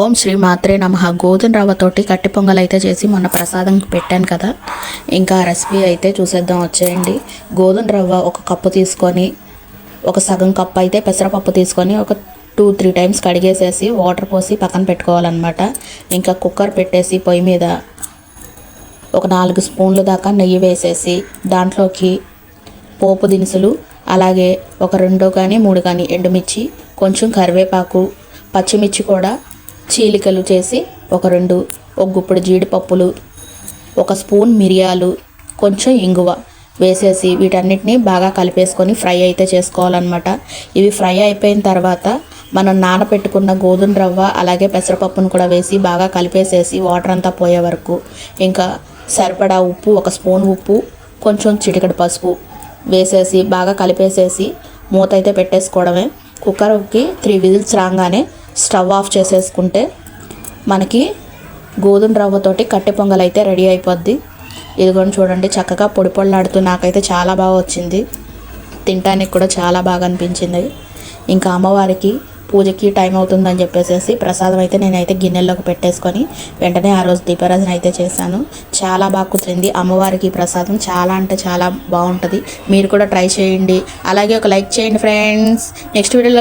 ఓం శ్రీ మాత్రే నమ. గోధుమ రవ్వతోటి కట్టి పొంగల్ అయితే చేసి మొన్న ప్రసాదంకి పెట్టాను కదా. ఇంకా రెసిపీ అయితే చూసేద్దాం వచ్చేయండి. గోధుమ రవ్వ ఒక కప్పు తీసుకొని ఒక సగం కప్పు అయితే పెసరపప్పు తీసుకొని ఒక టూ త్రీ టైమ్స్ కడిగేసేసి వాటర్ పోసి పక్కన పెట్టుకోవాలన్నమాట. ఇంకా కుక్కర్ పెట్టేసి పొయ్యి మీద ఒక నాలుగు స్పూన్ల దాకా నెయ్యి వేసేసి దాంట్లోకి పోపు దినుసులు అలాగే ఒక రెండు కానీ మూడు కానీ ఎండుమిర్చి కొంచెం కరివేపాకు పచ్చిమిర్చి కూడా చీలికలు చేసి ఒక రెండు ఒక గుప్పుడు జీడిపప్పులు ఒక స్పూన్ మిరియాలు కొంచెం ఇంగువ వేసేసి వీటన్నిటిని బాగా కలిపేసుకొని ఫ్రై అయితే చేసుకోవాలన్నమాట. ఇవి ఫ్రై అయిపోయిన తర్వాత మనం నానబెట్టుకున్న గోధుమ రవ్వ అలాగే పెసరపప్పును కూడా వేసి బాగా కలిపేసేసి వాటర్ అంతా పోయే వరకు ఇంకా సరిపడా ఉప్పు ఒక స్పూన్ ఉప్పు కొంచెం చిటికడి పసుపు వేసేసి బాగా కలిపేసేసి మూత అయితే పెట్టేసుకోవడమే. కుక్కర్కి త్రీ విజిల్స్ రాగానే స్టవ్ ఆఫ్ చేసేసుకుంటే మనకి గోధుమ రవ్వతోటి కట్టె పొంగల్ అయితే రెడీ అయిపోద్ది. ఇదిగోని చూడండి చక్కగా పొడి పొడిలాడుతూ నాకైతే చాలా బాగా వచ్చింది. తినటానికి కూడా చాలా బాగా అనిపించింది. ఇంకా అమ్మవారికి పూజకి టైం అవుతుందని చెప్పేసి ప్రసాదం అయితే నేనైతే గిన్నెల్లోకి పెట్టేసుకొని వెంటనే ఆ రోజు దీపారాధన అయితే చేశాను. చాలా బాగా కుదిరింది. అమ్మవారికి ప్రసాదం చాలా అంటే చాలా బాగుంటుంది. మీరు కూడా ట్రై చేయండి. అలాగే ఒక లైక్ చేయండి ఫ్రెండ్స్. నెక్స్ట్ వీడియోలో